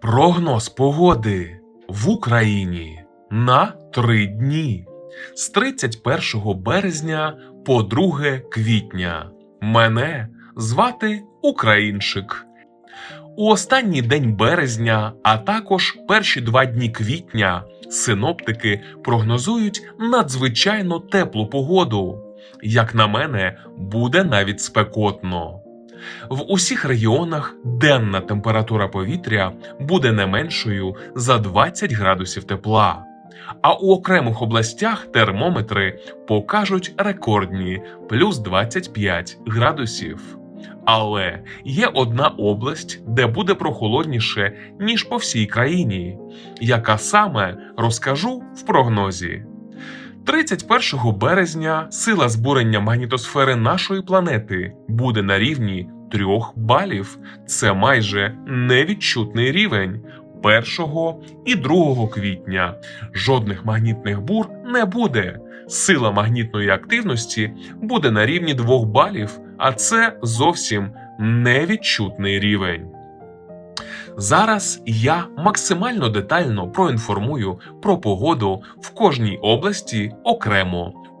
Прогноз погоди в Україні на три дні з 31 березня по 2 квітня. Мене звати Українчик. У останній день березня, а також перші два дні квітня, синоптики прогнозують надзвичайно теплу погоду. Як на мене, буде навіть спекотно. В усіх регіонах денна температура повітря буде не меншою за 20 градусів тепла. А у окремих областях термометри покажуть рекордні плюс 25 градусів. Але є одна область, де буде прохолодніше, ніж по всій країні. Яка саме розкажу в прогнозі. 31 березня сила збурення магнітосфери нашої планети буде на рівні 3 балів. Це майже невідчутний рівень. 1 і 2 квітня жодних магнітних бур не буде. Сила магнітної активності буде на рівні 2 балів, а це зовсім невідчутний рівень. Зараз я максимально детально проінформую про погоду в кожній області окремо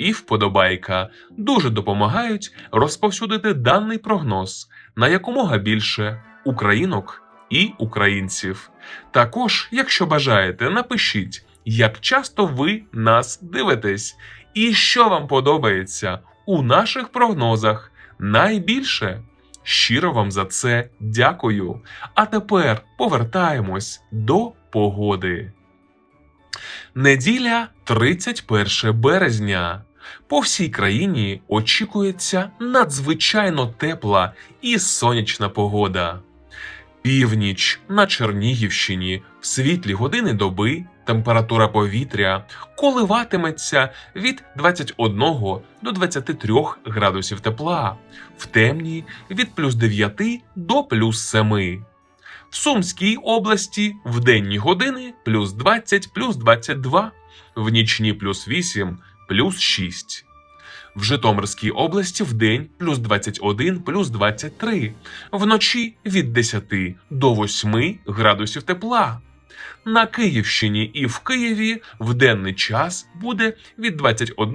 і вподобайка дуже допомагають розповсюдити даний прогноз на якомога більше українок і українців. Також, якщо бажаєте, напишіть, як часто ви нас дивитесь, і що вам подобається у наших прогнозах найбільше. Щиро вам за це дякую. А тепер повертаємось до погоди. Неділя 31 березня. По всій країні очікується надзвичайно тепла і сонячна погода. Північ на Чернігівщині в світлі години доби температура повітря коливатиметься від 21 до 23 градусів тепла, в темні від плюс 9 до плюс 7. В Сумській області в денні години плюс 20 плюс 22, в нічні плюс 8 плюс 6. В Житомирській області в день плюс 21 плюс 23, вночі від 10 до 8 градусів тепла. На Київщині і в Києві в денний час буде від 21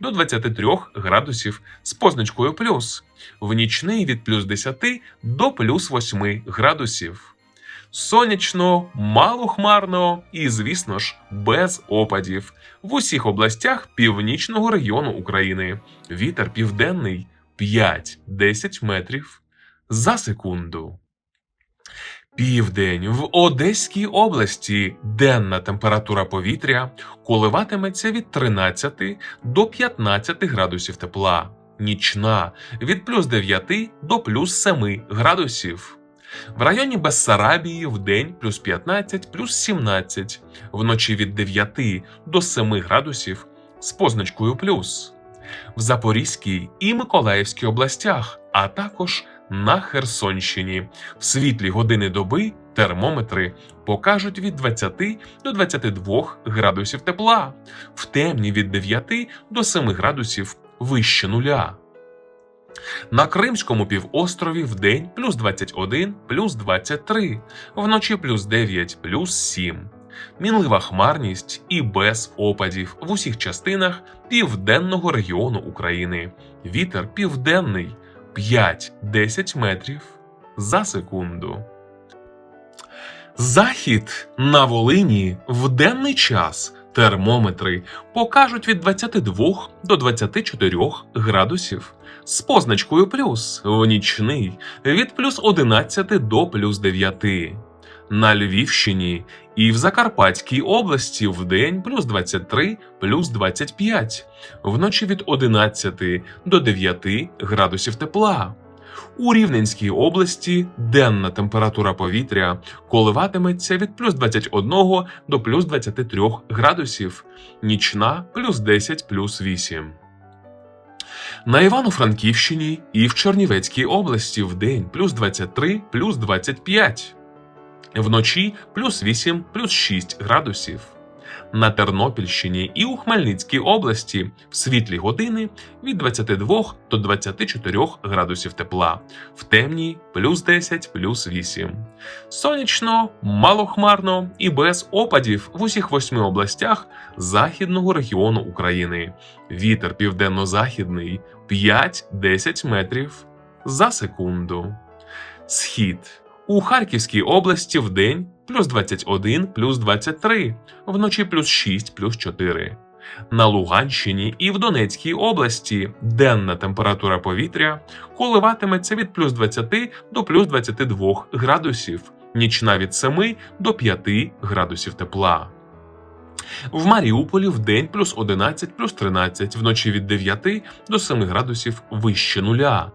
до 23 градусів з позначкою плюс, в нічний від плюс 10 до плюс 8 градусів. Сонячно, малохмарно і, звісно ж, без опадів в усіх областях північного регіону України. Вітер південний 5-10 метрів за секунду. Південь в Одеській області денна температура повітря коливатиметься від 13 до 15 градусів тепла, нічна від плюс 9 до плюс 7 градусів. В районі Бессарабії в день плюс 15 плюс 17, вночі від 9 до 7 градусів з позначкою плюс. В Запорізькій і Миколаївській областях, а також на Херсонщині. В світлі години доби термометри покажуть від 20 до 22 градусів тепла, в темні від 9 до 7 градусів вище нуля. На Кримському півострові в день плюс 21 плюс 23, вночі плюс 9 плюс 7. Мінлива хмарність і без опадів в усіх частинах південного регіону України. Вітер південний 5-10 метрів за секунду. Захід на Волині в денний час термометри покажуть від 22 до 24 градусів з позначкою плюс в нічний від плюс 11 до плюс 9. На Львівщині і в Закарпатській області в день плюс 23 плюс 25, вночі від 11 до 9 градусів тепла. У Рівненській області денна температура повітря коливатиметься від плюс 21 до плюс 23 градусів, нічна плюс 10 плюс 8. На Івано-Франківщині і в Чернівецькій області в день плюс 23 плюс 25. Вночі плюс 8 плюс 6 градусів. На Тернопільщині і у Хмельницькій області в світлі години від 22 до 24 градусів тепла, в темній плюс 10 плюс 8. Сонячно, малохмарно і без опадів в усіх восьми областях західного регіону України. Вітер південно-західний 5-10 метрів за секунду. Схід у Харківській області в день плюс 21 плюс 23, вночі плюс 6 плюс 4. На Луганщині і в Донецькій області денна температура повітря коливатиметься від плюс 20 до плюс 22 градусів, нічна від 7 до 5 градусів тепла. В Маріуполі в день плюс 11 плюс 13, вночі від 9 до 7 градусів вище нуля.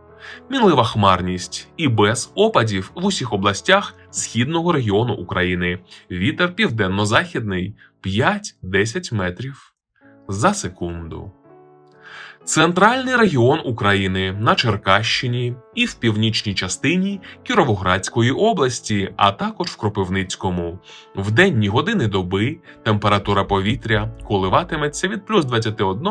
Мінлива хмарність і без опадів в усіх областях східного регіону України. Вітер південно-західний 5-10 метрів за секунду. Центральний регіон України на Черкащині і в північній частині Кіровоградської області, а також в Кропивницькому. В денні години доби температура повітря коливатиметься від плюс 21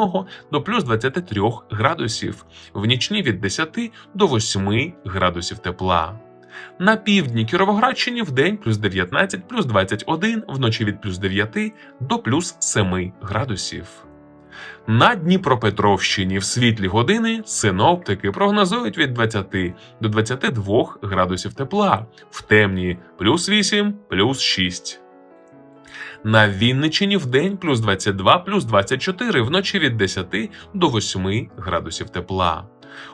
до плюс 23 градусів, в нічні від 10 до 8 градусів тепла. На півдні Кіровоградщині в день плюс 19 плюс 21, вночі від плюс 9 до плюс 7 градусів. На Дніпропетровщині в світлі години синоптики прогнозують від 20 до 22 градусів тепла, в темні плюс 8 плюс 6. На Вінничині в день плюс 22 плюс 24, вночі від 10 до 8 градусів тепла.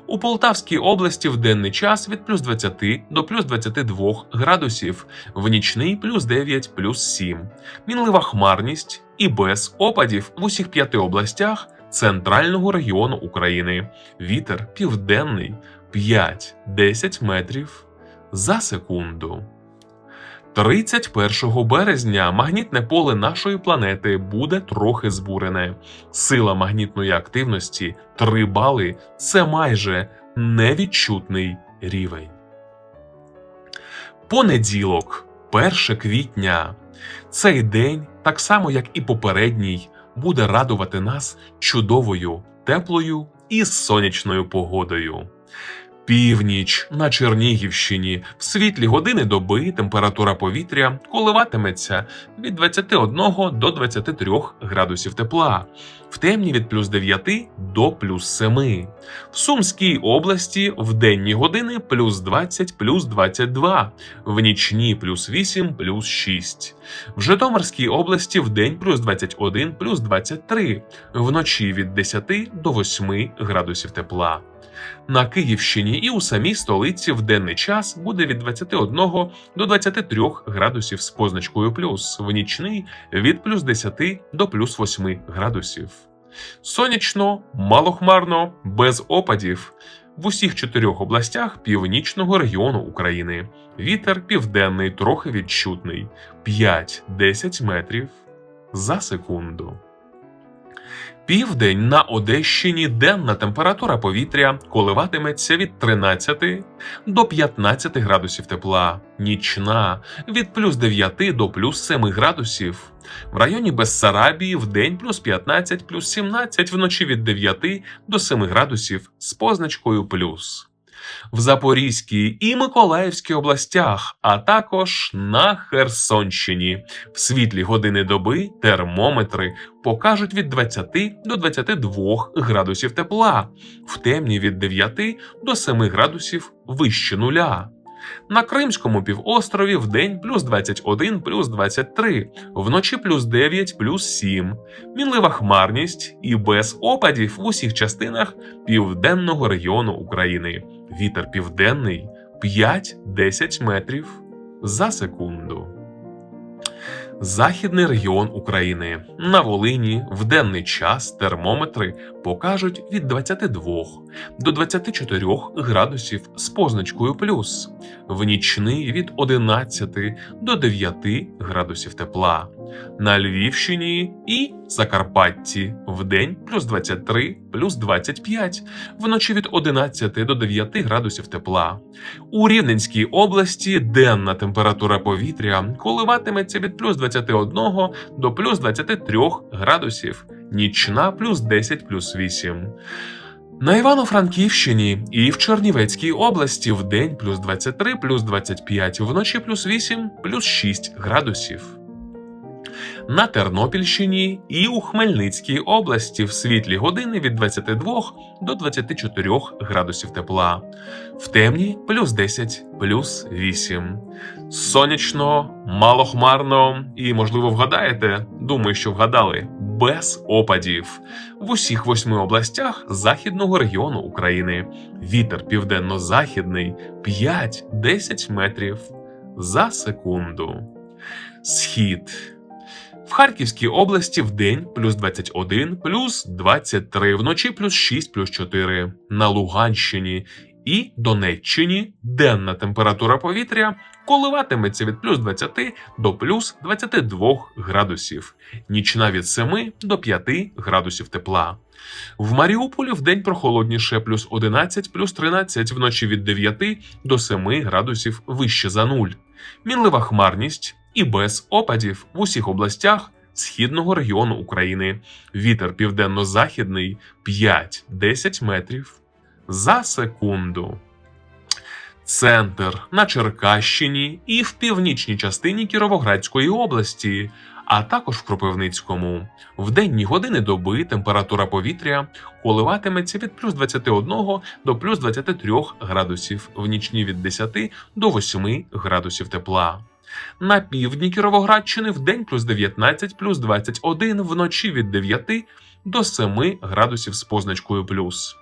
У Полтавській області в денний час від плюс 20 до плюс 22 градусів, в нічний плюс 9 плюс 7. Мінлива хмарність і без опадів в усіх п'яти областях центрального регіону України. Вітер південний 5-10 метрів за секунду. 31 березня магнітне поле нашої планети буде трохи збурене. Сила магнітної активності 3 бали це майже невідчутний рівень. Понеділок, 1 квітня. Цей день, так само як і попередній, буде радувати нас чудовою, теплою і сонячною погодою. Північ на Чернігівщині в світлі години доби температура повітря коливатиметься від 21 до 23 градусів тепла, в темні від плюс 9 до плюс 7. В Сумській області в денні години плюс 20 плюс 22, в нічні плюс 8 плюс 6. В Житомирській області в день плюс 21 плюс 23, вночі від 10 до 8 градусів тепла. На Київщині і у самій столиці в денний час буде від 21 до 23 градусів з позначкою плюс, в нічний від плюс 10 до плюс 8 градусів. Сонячно, малохмарно, без опадів. В усіх чотирьох областях північного регіону України. Вітер південний трохи відчутний 5-10 метрів за секунду. Південь на Одещині денна температура повітря коливатиметься від 13 до 15 градусів тепла, нічна від плюс 9 до плюс 7 градусів. В районі Бессарабії в день плюс 15 плюс 17, вночі від 9 до 7 градусів з позначкою плюс. В Запорізькій і Миколаївській областях, а також на Херсонщині. В світлі години доби термометри покажуть від 20 до 22 градусів тепла, в темні від 9 до 7 градусів вище нуля. На Кримському півострові в день плюс 21 плюс 23, вночі плюс 9 плюс 7, мінлива хмарність і без опадів в усіх частинах південного регіону України. Вітер південний 5-10 метрів за секунду. Західний регіон України. На Волині в денний час термометри покажуть від 22 до 24 градусів з позначкою плюс, в нічний від 11 до 9 градусів тепла. На Львівщині і Закарпатті в день плюс 23, плюс 25, вночі від 11 до 9 градусів тепла. У Рівненській області денна температура повітря коливатиметься від плюс 21 до плюс 23 градусів, нічна плюс 10 плюс 8. На Івано-Франківщині і в Чернівецькій області в день плюс 23, плюс 25, вночі плюс 8, плюс 6 градусів. На Тернопільщині і у Хмельницькій області в світлі години від 22 до 24 градусів тепла, в темні плюс 10, плюс 8. Сонячно, малохмарно і, можливо, вгадаєте, думаю, що вгадали, без опадів в усіх восьми областях західного регіону України. Вітер південно-західний 5-10 метрів за секунду. Схід. В Харківській області в день плюс 21, плюс 23, вночі плюс 6, плюс 4. На Луганщині і Донеччині денна температура повітря коливатиметься від плюс 20 до плюс 22 градусів, нічна від 7 до 5 градусів тепла. В Маріуполі в прохолодніше плюс 11, плюс 13, вночі від 9 до 7 градусів вище за нуль. Мінлива хмарність і без опадів в усіх областях східного регіону України. Вітер південно-західний 5-10 метрів за секунду. Центр на Черкащині і в північній частині Кіровоградської області, а також в Кропивницькому. В денні години доби температура повітря коливатиметься від плюс 21 до плюс 23 градусів, в нічні від 10 до 8 градусів тепла. На півдні Кіровоградщини в день плюс 19, плюс 21, вночі від 9 до 7 градусів з позначкою плюс.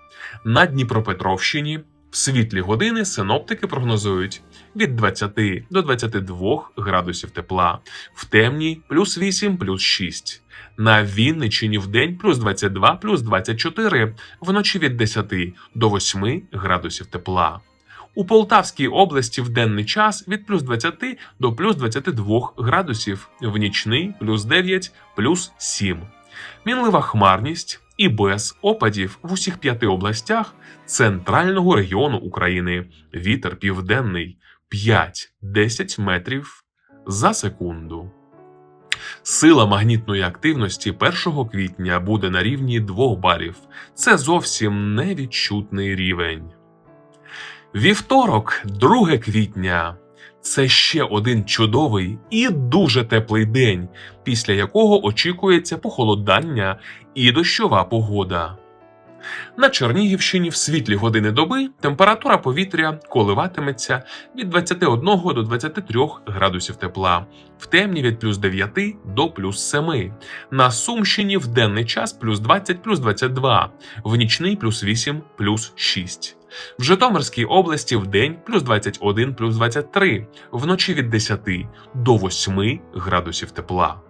На Дніпропетровщині в світлі години синоптики прогнозують від 20 до 22 градусів тепла, в темні плюс 8, плюс 6. На Вінниччині в день плюс 22, плюс 24, вночі від 10 до 8 градусів тепла. У Полтавській області в денний час від плюс 20 до плюс 22 градусів, в нічний плюс 9, плюс 7. Мінлива хмарність і без опадів в усіх п'яти областях центрального регіону України. Вітер південний 5-10 метрів за секунду. Сила магнітної активності 1 квітня буде на рівні 2 барів. Це зовсім невідчутний рівень. Вівторок, 2 квітня. Це ще один чудовий і дуже теплий день, після якого очікується похолодання і дощова погода. На Чернігівщині в світлі години доби температура повітря коливатиметься від 21 до 23 градусів тепла, в темні від плюс 9 до плюс 7. На Сумщині в денний час плюс 20 плюс 22, в нічний плюс 8 плюс 6. В Житомирській області в день плюс 21 плюс 23, вночі від 10 до 8 градусів тепла.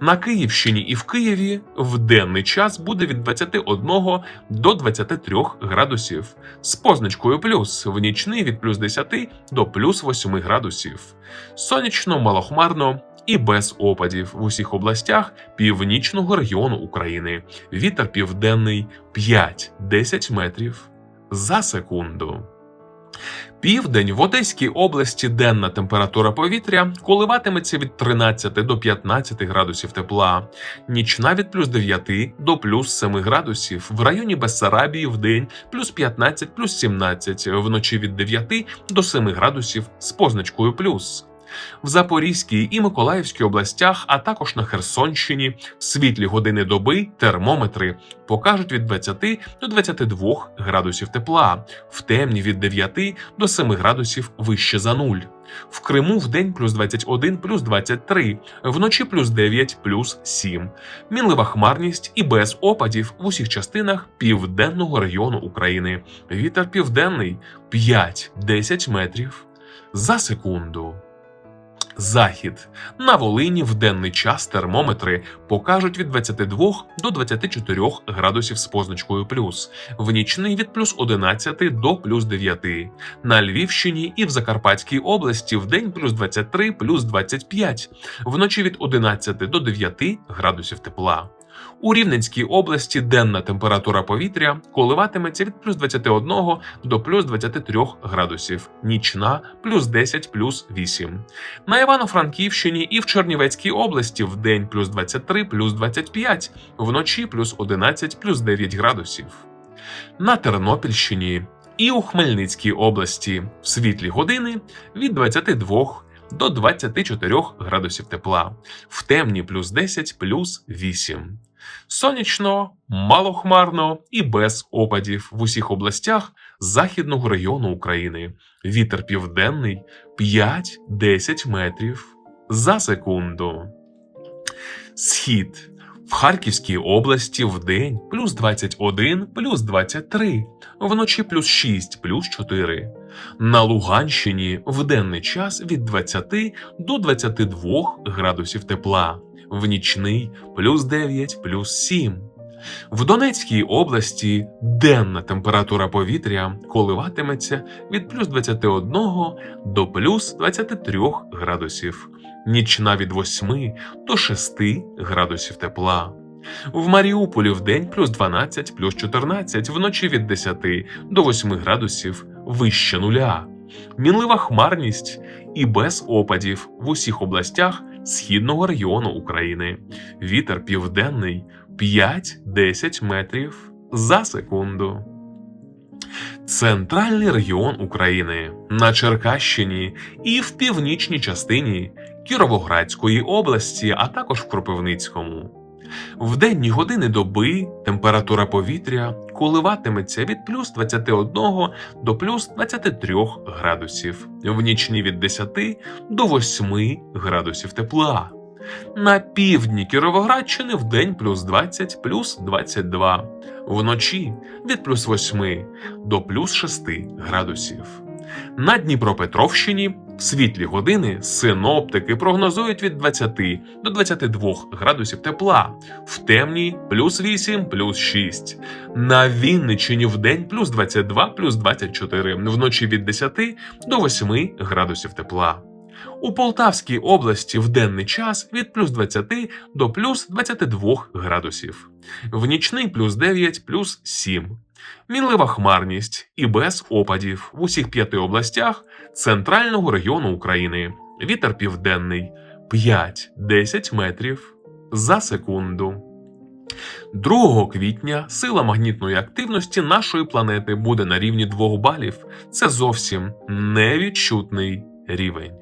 На Київщині і в Києві в денний час буде від 21 до 23 градусів з позначкою плюс, в нічний від плюс 10 до плюс 8 градусів. Сонячно, малохмарно і без опадів в усіх областях північного регіону України. Вітер південний 5-10 метрів за секунду. Південь в Одеській області денна температура повітря коливатиметься від 13 до 15 градусів тепла, нічна від плюс 9 до плюс 7 градусів, в районі Бессарабії в день плюс 15 плюс 17, вночі від 9 до 7 градусів з позначкою плюс. В Запорізькій і Миколаївській областях, а також на Херсонщині, світлі години доби термометри покажуть від 20 до 22 градусів тепла, в темні від 9 до 7 градусів вище за нуль. В Криму в день плюс 21 плюс 23, вночі плюс 9 плюс 7. Мінлива хмарність і без опадів в усіх частинах південного регіону України. Вітер південний 5-10 метрів за секунду. Захід. На Волині в денний час термометри покажуть від 22 до 24 градусів з позначкою плюс, в нічний від плюс 11 до плюс 9. На Львівщині і в Закарпатській області в день плюс 23 плюс 25, вночі від 11 до 9 градусів тепла. У Рівненській області денна температура повітря коливатиметься від плюс 21 до плюс 23 градусів, нічна плюс 10 плюс 8. На Івано-Франківщині і в Чернівецькій області в день плюс 23 плюс 25, вночі плюс 11 плюс 9 градусів. На Тернопільщині і у Хмельницькій області в світлі години від 22 до 24 градусів тепла, в темні плюс 10 плюс 8. Сонячно, малохмарно і без опадів в усіх областях західного району України. Вітер південний 5-10 метрів за секунду. Схід. В Харківській області в день плюс 21, плюс 23, вночі плюс 6, плюс 4. На Луганщині в денний час від 20 до 22 градусів тепла, в нічний плюс 9, плюс 7. В Донецькій області денна температура повітря коливатиметься від плюс 21 до плюс 23 градусів, нічна від 8 до 6 градусів тепла. В Маріуполі в день плюс 12, плюс 14, вночі від 10 до 8 градусів вище нуля. Мінлива хмарність і без опадів в усіх областях східного району України. Вітер південний 5-10 метрів за секунду. Центральний регіон України на Черкащині і в північній частині Кіровоградської області, а також в Кропивницькому. В денні години доби температура повітря коливатиметься від плюс 21 до плюс 23 градусів, в нічні від 10 до 8 градусів тепла. На півдні Кіровоградщини в день плюс 20 плюс 22, вночі від плюс 8 до плюс 6 градусів. На Дніпропетровщині в світлі години синоптики прогнозують від 20 до 22 градусів тепла, в темній плюс 8 плюс 6. На Вінниччині в день плюс 22 плюс 24, вночі від 10 до 8 градусів тепла. У Полтавській області в денний час від плюс 20 до плюс 22 градусів, в нічний плюс 9 плюс 7. Мінлива хмарність і без опадів в усіх п'яти областях центрального району України. Вітер південний 5-10 метрів за секунду. 2 квітня сила магнітної активності нашої планети буде на рівні 2 балів. Це зовсім невідчутний рівень.